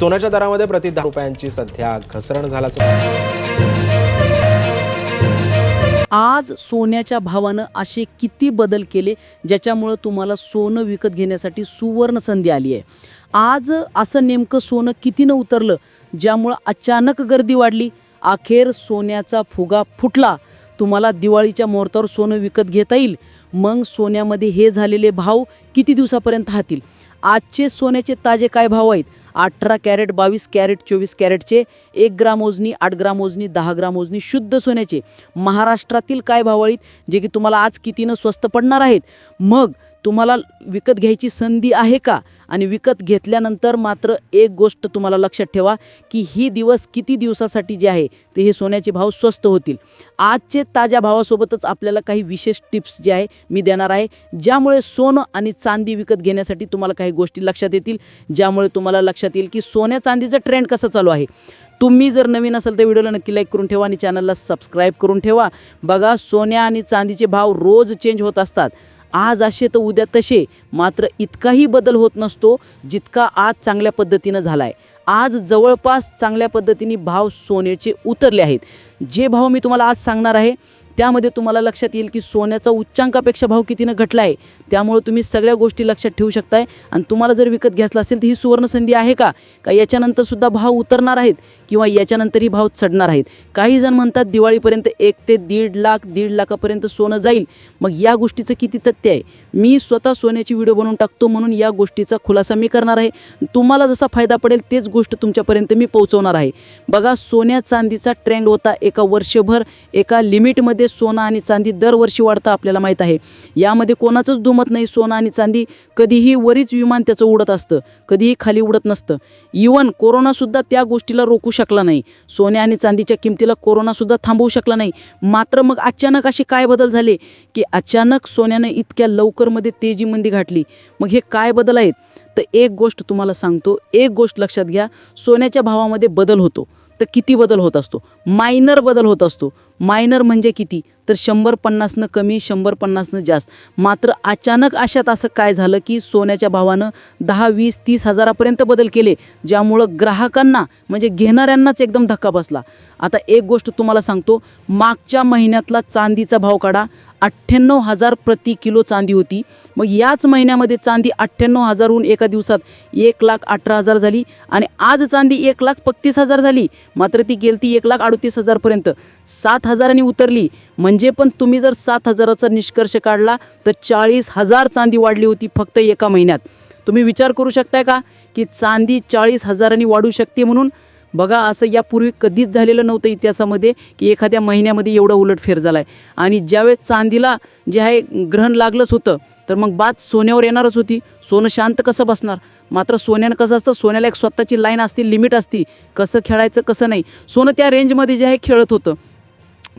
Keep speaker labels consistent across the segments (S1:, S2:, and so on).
S1: सोन्याच्या दरामध्ये प्रति दहा रुपयांची सध्या घसरण झाल्याचं
S2: आज सोन्याच्या भावानं असे किती बदल केले ज्याच्यामुळं तुम्हाला सोनं विकत घेण्यासाठी सुवर्ण संधी आली आहे. आज असं नेमकं सोनं कितीनं उतरलं ज्यामुळं अचानक गर्दी वाढली अखेर सोन्याचा फुगा फुटला. तुम्हाला दिवाळीच्या मुहूर्तावर सोनं विकत घेता येईल मग सोन्यामध्ये हे झालेले भाव किती दिवसापर्यंत राहतील? आजचे सोन्याचे ताजे काय भाव आहेत? अठरा कॅरेट बावीस कॅरेट चोवीस कॅरेटचे एक ग्राम ओजनी आठ ग्राम ओजनी दहा ग्राम ओजनी शुद्ध सोन्याचे. महाराष्ट्रातील काय भाव आहेत जे की तुम्हाला आज कितीनं स्वस्त पडणार आहेत? मग तुम्हाला विकत घ्यायची संधी आहे का? आणि विकत घेतल्यानंतर मात्र एक गोष्ट तुम्हाला लक्षात ठेवा की ही दिवस किती दिवसासाठी जे आहे ते हे सोन्याचे भाव स्वस्त होतील. आजचे ताज्या भावासोबतच आपल्याला काही विशेष टिप्स जे आहे मी देणार आहे ज्यामुळे सोनं आणि चांदी विकत घेण्यासाठी तुम्हाला काही गोष्टी लक्षात येतील. ज्यामुळे तुम्हाला लक्षात येईल की सोन्या चांदीचं ट्रेंड कसं चालू आहे. तुम्ही जर नवीन असाल तर व्हिडिओला नक्की लाईक करून ठेवा आणि चॅनलला सबस्क्राईब करून ठेवा. बघा सोन्या आणि चांदीचे भाव रोज चेंज होत असतात. आज असे तर उद्या तसे मात्र इतकाही बदल होत नसतो जितका आज चांगल्या पद्धतीनं झाला आहे आज जवळपास चांगल्या पद्धतीने भाव सोन्याचे उतरले आहेत. जे भाव मी तुम्हाला आज सांगणार आहे त्यामध्ये तुम्हाला लक्षात येईल की सोन्याचा उच्चांकापेक्षा भाव कितीनं घटला आहे त्यामुळे तुम्ही सगळ्या गोष्टी लक्षात ठेवू शकताय. आणि तुम्हाला जर विकत घ्यायचं असेल तर ही सुवर्णसंधी आहे का? का याच्यानंतर सुद्धा भाव उतरणार आहेत? किंवा याच्यानंतरही भाव चढणार आहेत? काही जण म्हणतात दिवाळीपर्यंत एक ते दीड लाख दीड लाखापर्यंत सोनं जाईल. मग या गोष्टीचं किती तथ्य आहे? मी स्वतः सोन्याची व्हिडिओ बनवून टाकतो म्हणून या गोष्टीचा खुलासा मी करणार आहे. तुम्हाला जसा फायदा पडेल तेच गोष्ट तुमच्यापर्यंत मी पोहोचवणार आहे. बघा सोन्या चांदीचा ट्रेंड होता एका वर्षभर एका लिमिटमध्ये सोनं आणि चांदी दरवर्षी वाढतं आपल्याला माहीत आहे. यामध्ये कोणाचंच दुमत नाही सोनं आणि चांदी कधीही वरीच विमान त्याचं उडत असतं कधीही खाली उडत नसतं. इवन कोरोनासुद्धा त्या गोष्टीला रोखू शकला नाही. सोन्या आणि चांदीच्या किमतीला कोरोनासुद्धा थांबवू शकला नाही. मात्र मग अचानक असे काय बदल झाले? की अचानक सोन्यानं इतक्या लवकरमध्ये तेजीमंदी घाटली मग हे काय बदल आहेत? तर एक गोष्ट तुम्हाला सांगतो एक गोष्ट लक्षात घ्या. सोन्याच्या भावामध्ये बदल होतो. तर किती बदल होत असतो? मायनर बदल होत असतो. मायनर म्हणजे किती? तर शंभर पन्नासनं कमी शंभर पन्नासनं जास्त. मात्र अचानक अशात असं काय झालं की सोन्याच्या भावानं दहा वीस तीस हजारापर्यंत बदल केले ज्यामुळं ग्राहकांना म्हणजे घेणाऱ्यांनाच एकदम धक्का बसला. आता एक गोष्ट तुम्हाला सांगतो मागच्या महिन्यातला चांदीचा भाव काढा अठ्ठ्याण्णव हजार प्रति किलो चांदी होती. मग याच महिन्यामध्ये चांदी अठ्ठ्याण्णव हजारहून एका दिवसात एक लाख अठरा हजार झाली आणि आज चांदी एक लाख पस्तीस हजार झाली. मात्र ती गेलती एक लाख अडतीस हजारपर्यंत. सात हजारांनी उतरली. म्हणजे म्हणजे पण तुम्ही जर सात हजाराचा निष्कर्ष काढला तर चाळीस हजार चांदी वाढली होती फक्त एका महिन्यात. तुम्ही विचार करू शकताय का की चांदी चाळीस हजारांनी वाढू शकते म्हणून? बघा असं यापूर्वी कधीच झालेलं नव्हतं इतिहासामध्ये की एखाद्या महिन्यामध्ये एवढा उलटफेर झाला आहे आणि ज्यावेळेस चांदीला जे आहे ग्रहण लागलंच होतं तर मग बात सोन्यावर येणारच होती. सोनं शांत कसं बसणार? मात्र सोन्यानं कसं असतं? सोन्याला एक स्वतःची लाईन असते लिमिट असती. कसं खेळायचं कसं नाही? सोनं त्या रेंजमध्ये जे आहे खेळत होतं.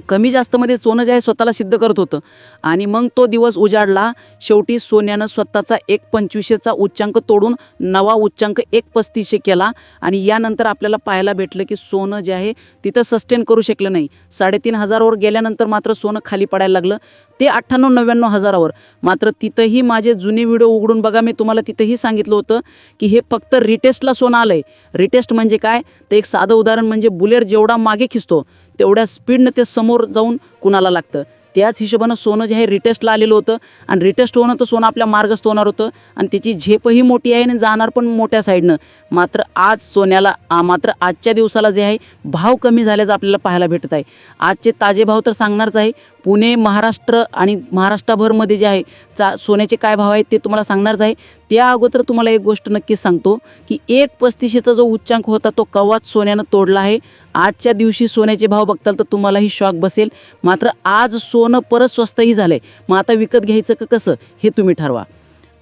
S2: कमी जास्तमध्ये सोनं जे आहे स्वतःला सिद्ध करत होतं. आणि मग तो दिवस उजाडला. शेवटी सोन्यानं स्वतःचा एक पंचवीसशेचा उच्चांक तोडून नवा उच्चांक एक पस्तीसशे केला. आणि यानंतर आपल्याला पाहायला भेटलं की सोनं जे आहे तिथं सस्टेन करू शकलं नाही. साडेतीन हजारावर गेल्यानंतर मात्र सोनं खाली पडायला लागलं. ते अठ्ठ्याण्णव नव्याण्णव हजारावर. मात्र तिथंही माझे जुने व्हिडिओ उघडून बघा. मी तुम्हाला तिथंही सांगितलं होतं की हे फक्त रिटेस्टला सोनं आलं आहे रिटेस्ट म्हणजे काय? तर एक साधं उदाहरण म्हणजे बुलेर जेवढा मागे खिचतो तेवढ्या स्पीडनं ते समोर जाऊन कुणाला लागतं. त्याच हिशोबानं सोनं जे आहे रिटेस्टला आलेलं होतं. आणि रिटेस्ट होणं तर सोनं आपल्या मार्गस्थ होणार होतं. आणि त्याची झेपही मोठी आहे आणि जाणार पण मोठ्या साईडनं मात्र आज सोन्याला मात्र आजच्या दिवसाला जे आहे भाव कमी झाल्याचं आपल्याला पाहायला भेटत आहे. आजचे ताजे भाव तर सांगणारच आहे. पुणे महाराष्ट्र आणि महाराष्ट्राभरमध्ये जे आहे चा सोन्याचे काय भाव आहेत ते तुम्हाला सांगणारच आहे. त्या अगोदर तुम्हाला एक गोष्ट नक्कीच सांगतो की एक पस्तीसशेचा जो उच्चांक होता तो कवाच सोन्यानं तोडला आहे. आजच्या दिवशी सोन्याचे भाव बघताल तर तुम्हालाही शॉक बसेल. मात्र आज सोनं परत स्वस्तही झालं आहे मग आता विकत घ्यायचं का कसं हे तुम्ही ठरवा.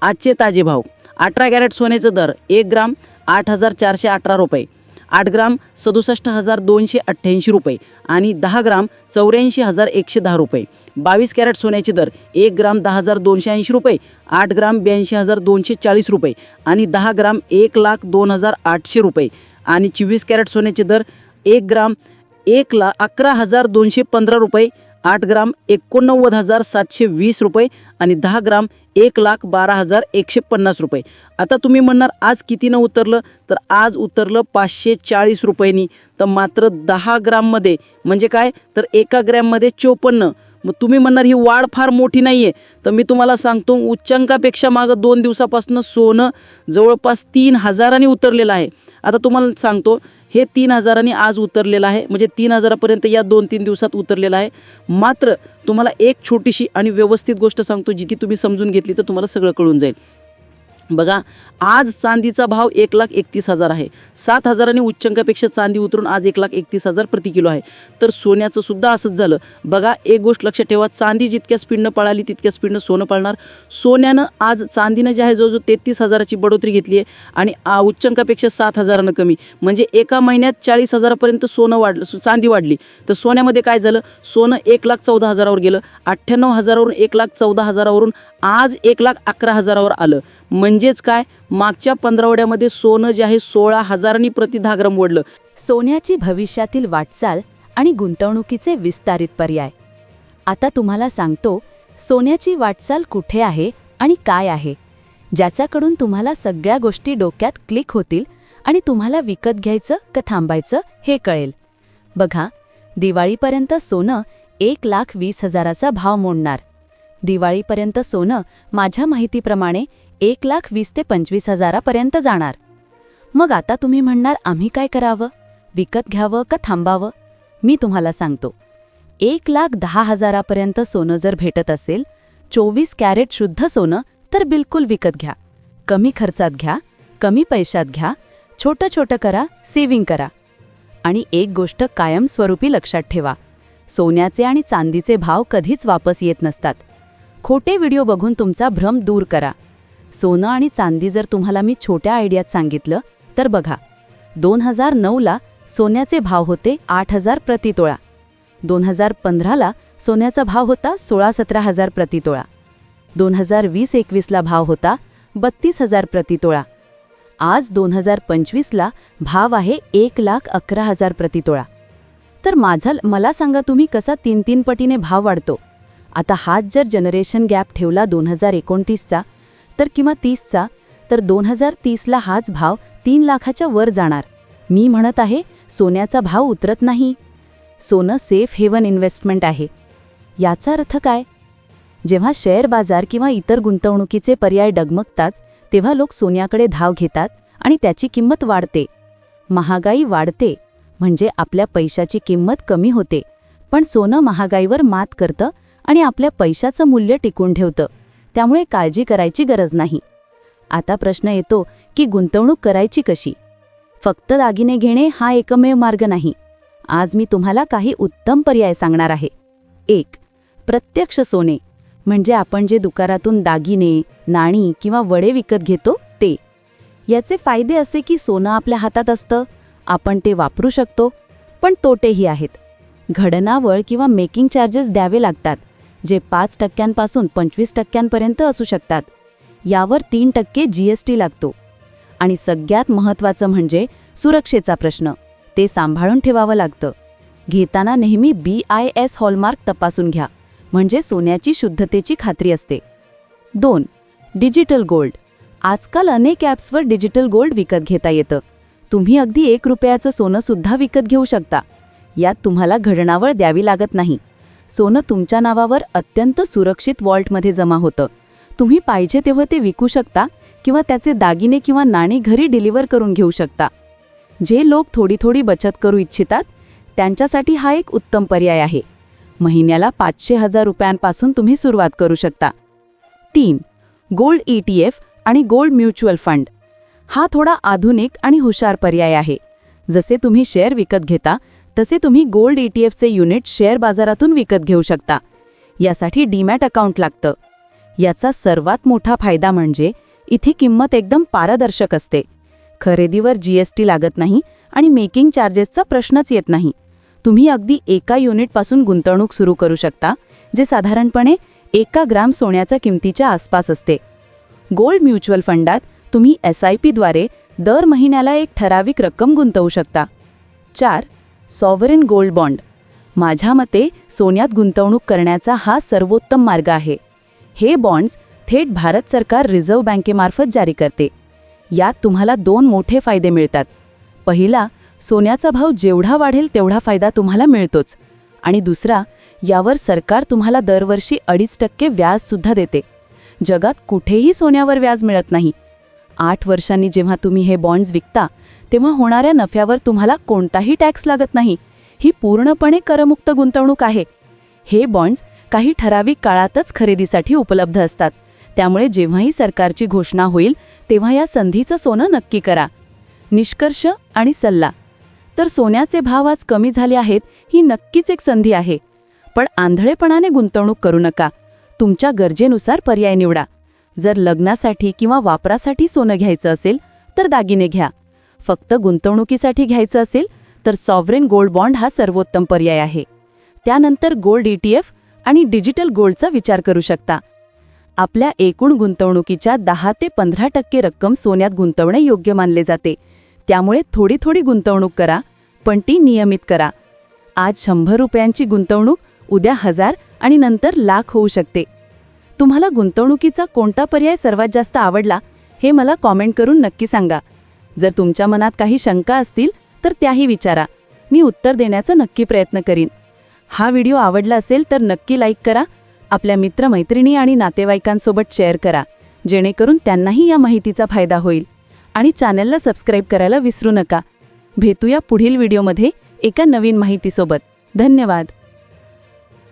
S2: आजचे ताजे भाव अठरा कॅरेट सोन्याचं दर एक ग्राम आठ हजार चारशे अठरा रुपये. आठ ग्राम सदुसष्ट हजार दोनशे अठ्ठ्याऐंशी रुपये आणि दहा ग्राम चौऱ्याऐंशी हजार एकशे दहा रुपये. बावीस कॅरेट सोन्याचे दर एक ग्राम दहा हजार दोनशे ऐंशी रुपये आठ ग्राम ब्याऐंशी हजार दोनशे चाळीस रुपये आणि दहा ग्राम एक लाख दोन हजार आठशे रुपये. आणि चोवीस कॅरेट सोन्याचे दर एक ग्राम एक ला अकरा हजार दोनशे पंधरा रुपये आठ ग्राम एकोणनव्वद हजार सातशे वीस रुपये आणि दहा ग्राम एक लाख बारा हजार एकशे पन्नास रुपये. आता तुम्ही म्हणणार आज कितीनं उतरलं? तर आज उतरलं पाचशे चाळीस रुपयांनी. तर मात्र दहा ग्राममध्ये म्हणजे काय? तर एका ग्रॅममध्ये चोपन्न. मग तुम्ही म्हणणार ही वाढ फार मोठी नाही आहे तर मी तुम्हाला सांगतो उच्चांकापेक्षा मागं दोन दिवसापासून सोनं जवळपास तीन हजारांनी उतरलेलं आहे. आता तुम्हाला सांगतो हे तीन हजारांनी आज उतरलेलं आहे. म्हणजे तीन हजारापर्यंत या दोन तीन दिवसात उतरलेलं आहे. मात्र तुम्हाला एक छोटीशी आणि व्यवस्थित गोष्ट सांगतो जी की तुम्ही समजून घेतली तर तुम्हाला सगळं कळून जाईल. बघा आज चांदीचा भाव एक लाख एकतीस हजार आहे. सात हजारांनी उच्चांकापेक्षा चांदी उतरून आज एक लाख एकतीस हजार प्रति किलो आहे. तर सोन्याचं सुद्धा असंच झालं. बघा एक गोष्ट लक्षात ठेवा चांदी जितक्या स्पीडनं पळाली तितक्या स्पीडनं सोनं पळणार. सोन्यानं आज चांदीनं जे आहे जवळजवळ तेहतीस हजाराची बढोतरी घेतली आहे आणि आ- उच्चांकापेक्षा सात हजारानं कमी. म्हणजे एका महिन्यात चाळीस हजारापर्यंत सोनं वाढलं सो- चांदी वाढली. तर सोन्यामध्ये काय झालं? सोनं एक लाख चौदा हजारावर गेलं. अठ्ठ्याण्णव हजारावरून एक लाख चौदा हजारावरून आज एक लाख अकरा हजारावर आलं. म्हणजेच काय? मागच्या पंधरवड्यामध्ये सोनं जे आहे सोळा हजारांनी प्रति ओढलं
S3: सोन्याची भविष्यातील वाटचाल आणि गुंतवणुकीचे विस्तारित पर्याय. आता तुम्हाला सांगतो सोन्याची वाटचाल कुठे आहे आणि काय आहे? ज्याच्याकडून तुम्हाला सगळ्या गोष्टी डोक्यात क्लिक होतील आणि तुम्हाला विकत घ्यायचं का थांबायचं हे कळेल. बघा दिवाळीपर्यंत सोनं एक लाख वीस हजाराचा भाव मोडणार. दिवाळीपर्यंत सोनं माझ्या माहितीप्रमाणे एक लाख वीस ते पंचवीस हजारापर्यंत जाणार. मग आता तुम्ही म्हणणार आम्ही काय करावं? विकत घ्यावं का थांबावं? मी तुम्हाला सांगतो. एक लाख दहा हजारापर्यंत सोनं जर भेटत असेल चोवीस कॅरेट शुद्ध सोनं तर बिलकुल विकत घ्या. कमी खर्चात घ्या कमी पैशात घ्या छोटं छोटं करा सेव्हिंग करा. आणि एक गोष्ट कायमस्वरूपी लक्षात ठेवा सोन्याचे आणि चांदीचे भाव कधीच वापस येत नसतात. खोटे व्हिडिओ बघून तुमचा भ्रम दूर करा. सोनं आणि चांदी जर तुम्हाला मी छोट्या आयडियात सांगितलं तर बघा. दोन हजार नऊला सोन्याचे भाव होते आठ हजार प्रतितोळा. दोन हजार पंधराला सोन्याचा भाव होता सोळा सतरा हजार प्रतितोळा. दोन हजार वीस एकवीसला भाव होता बत्तीस हजार प्रतितोळा. आज दोन हजार पंचवीसला भाव आहे एक लाख अकरा हजार प्रतितोळा. तर माझा मला सांगा तुम्ही कसा तीन तीन पटीने भाव वाढतो? आता हाच जर जनरेशन गॅप ठेवला दोन हजार एकोणतीसचा सत्तर किंवा तीसचा तर दोन हजार तीसला हाच भाव तीन लाखाच्या वर जाणार. मी म्हणत आहे सोन्याचा भाव उतरत नाही. सोनं सेफ हेवन इन्व्हेस्टमेंट आहे. याचा अर्थ काय? जेव्हा शेअर बाजार किंवा इतर गुंतवणुकीचे पर्याय डगमगतात तेव्हा लोक सोन्याकडे धाव घेतात आणि त्याची किंमत वाढते. महागाई वाढते म्हणजे आपल्या पैशाची किंमत कमी होते पण सोनं महागाईवर मात करतं आणि आपल्या पैशाचं मूल्य टिकून ठेवतं. त्यामुळे काळजी करायची गरज नाही. आता प्रश्न येतो की गुंतवणूक करायची कशी? फक्त दागिने घेणे हा एकमेव मार्ग नाही. आज मी तुम्हाला काही उत्तम पर्याय सांगणार आहे. एक प्रत्यक्ष सोने म्हणजे आपण जे दुकानातून दागिने नाणी किंवा वडे विकत घेतो ते. याचे फायदे असे की सोनं आपल्या हातात असतं आपण ते वापरू शकतो पण तोटेही आहेत. घडणावळ किंवा मेकिंग चार्जेस द्यावे लागतात. जे पाच टक्क्यांपासून पंचवीस टक्क्यांपर्यंत असू शकतात. यावर तीन टक्के जी एस टी लागतो. आणि सगळ्यात महत्त्वाचं म्हणजे सुरक्षेचा प्रश्न. ते सांभाळून ठेवावं लागतं. घेताना नेहमी बी आय एस हॉलमार्क तपासून घ्या. म्हणजे सोन्याची शुद्धतेची खात्री असते. दोन. Digital gold. आजकाल अनेक ॲप्सवर डिजिटल गोल्ड विकत घेता येतं. तुम्ही अगदी एक रुपयाचं सोनं सुद्धा विकत घेऊ शकता. यात तुम्हाला घडणावळ द्यावी लागत नाही. सोनं तुमच्या नावावर अत्यंत सुरक्षित वॉल्टमध्ये जमा होतं. तुम्ही पाहिजे तेव्हा ते विकू शकता किंवा त्याचे दागिने किंवा नाणी घरी डिलिव्हर करून घेऊ शकता. जे लोक थोडी थोडी बचत करू इच्छितात त्यांच्यासाठी हा एक उत्तम पर्याय आहे. महिन्याला पाचशे हजार रुपयांपासून तुम्ही सुरुवात करू शकता. तीन गोल्ड ई टी एफ आणि गोल्ड म्युच्युअल फंड. हा थोडा आधुनिक आणि हुशार पर्याय आहे. जसे तुम्ही शेअर विकत घेता तसे तुम्ही गोल्ड ई टी एफचे युनिट शेअर बाजारातून विकत घेऊ शकता. यासाठी डीमॅट अकाउंट लागतं. याचा सर्वात मोठा फायदा म्हणजे इथे किंमत एकदम पारदर्शक असते. खरेदीवर जीएसटी लागत नाही आणि मेकिंग चार्जेसचा प्रश्नच येत नाही. तुम्ही अगदी एका युनिटपासून गुंतवणूक सुरू करू शकता जे साधारणपणे एका ग्राम सोन्याच्या किमतीच्या आसपास असते. गोल्ड म्युच्युअल फंडात तुम्ही एस आय पीद्वारे दर महिन्याला एक ठराविक रक्कम गुंतवू शकता. चार सॉव्हरेन गोल्ड बॉन्ड. माझ्या मते सोन्यात गुंतवणूक करण्याचा हा सर्वोत्तम मार्ग आहे. हे बॉन्ड्स थेट भारत सरकार रिझर्व्ह बँकेमार्फत जारी करते. यात तुम्हाला दोन मोठे फायदे मिळतात. पहिला सोन्याचा भाव जेवढा वाढेल तेवढा फायदा तुम्हाला मिळतोच. आणि दुसरा यावर सरकार तुम्हाला दरवर्षी अडीच टक्के व्याजसुद्धा देते. जगात कुठेही सोन्यावर व्याज मिळत नाही. आठ वर्षांनी जेव्हा तुम्ही हे बॉन्ड्स विकता तेव्हा होणाऱ्या नफ्यावर तुम्हाला कोणताही टॅक्स लागत नाही. ही पूर्णपणे करमुक्त गुंतवणूक आहे. हे बॉन्ड्स काही ठराविक काळातच खरेदीसाठी उपलब्ध असतात. त्यामुळे जेव्हाही सरकारची घोषणा होईल तेव्हा या संधीचं सोनं नक्की करा. निष्कर्ष आणि सल्ला. तर सोन्याचे भाव आज कमी झाले आहेत ही नक्कीच एक संधी आहे. पण आंधळेपणाने गुंतवणूक करू नका. तुमच्या गरजेनुसार पर्याय निवडा. जर लग्नासाठी किंवा वापरासाठी सोनं घ्यायचं असेल तर दागिने घ्या. फक्त गुंतवणुकीसाठी घ्यायचं असेल तर सॉव्हरेन गोल्ड बॉन्ड हा सर्वोत्तम पर्याय आहे. त्यानंतर गोल्ड ईटीएफ आणि डिजिटल गोल्डचा विचार करू शकता. आपल्या एकूण गुंतवणुकीच्या दहा ते पंधरा टक्के रक्कम सोन्यात गुंतवणे योग्य मानले जाते. त्यामुळे थोडी थोडी गुंतवणूक करा पण ती नियमित करा. आज शंभर रुपयांची गुंतवणूक उद्या हजार आणि नंतर लाख होऊ शकते. तुम्हाला गुंतवणुकीचा कोणता पर्याय सर्वात जास्त आवडला हे मला कॉमेंट करून नक्की सांगा. जर तुमच्या मनात काही शंका असतील तर त्याही विचारा. मी उत्तर देण्याचा नक्की प्रयत्न करीन. हा व्हिडिओ आवडला असेल तर नक्की लाईक करा आपल्या मित्रमैत्रिणी आणि नातेवाईकांसोबत शेअर करा जेणेकरून त्यांनाही या माहितीचा फायदा होईल. आणि चॅनलला सबस्क्राईब करायला विसरू नका. भेटूया पुढील व्हिडिओमध्ये एका नवीन माहितीसोबत. धन्यवाद.